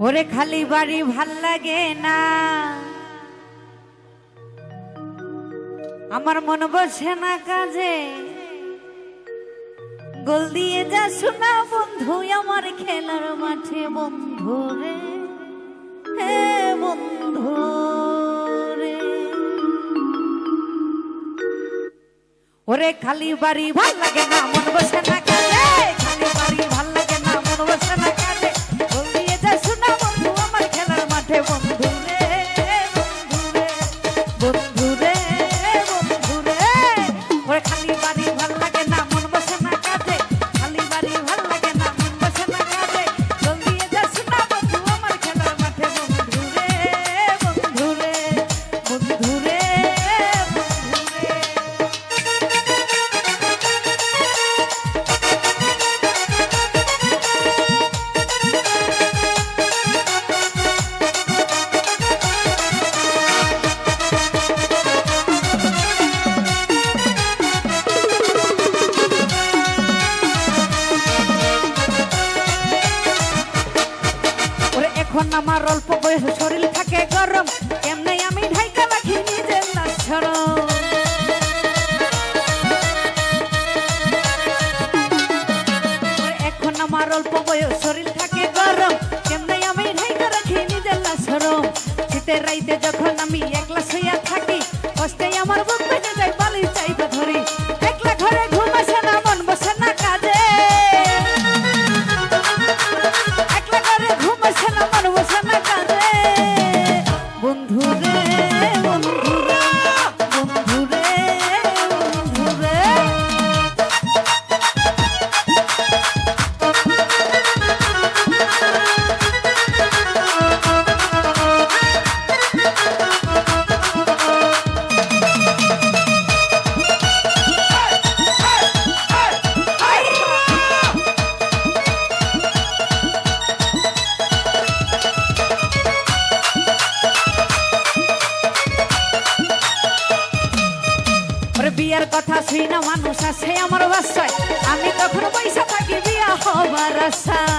ওরে খালি বাড়ি ভালো লাগে না। আমার মন বসে না কাজে। গোল দিয়ে যা শোনা বন্ধু, আমার খেলার মাঠে বন্ধু রে। হে বন্ধু রে। ওরে খালি বাড়ি ভালো লাগে না, মন বসে না খেলার আমার অল্প বয়স শরীর থাকে গরম, এমনি আমি ঢাইকা রাখি নিজের লাচ্ছর এখন আমার অল্প বয়স শরীর থাকে গরম কেমনে আমি ঢাইকা রাখি নিজের লাচ্ছর শীতের রাইতে যখন আমি না মন কথা শুই না মানুষ আছে আমার বাসায়। আমি কখনো পয়সা থাকি বিয়া হবার আশা।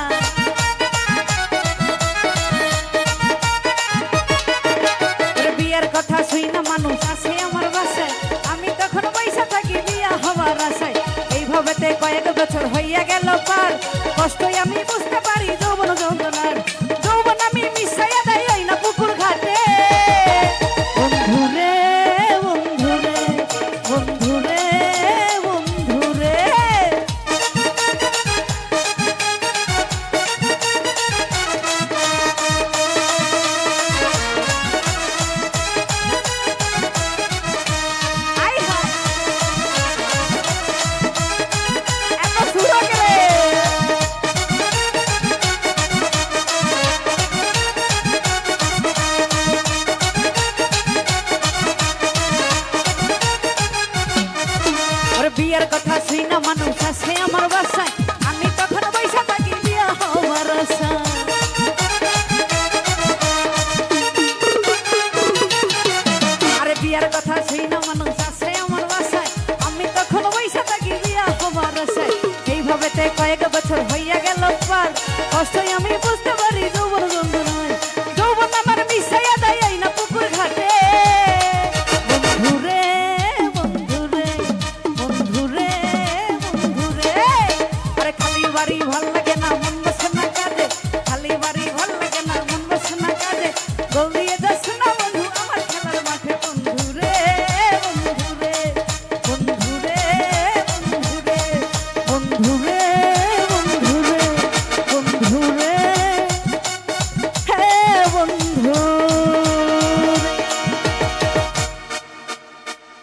একটা মানুষ আছে আমার বাসায়। আমি তখন পয়সা থাকি বিয়া হওয়ার আশায় আরে বিয়ার কথা সেই না, মানুষ আছে আমার বাসায়। আমি তখন পয়সা থাকি বিয়া হওয়ার আশায়। এইভাবে কয়েক বছর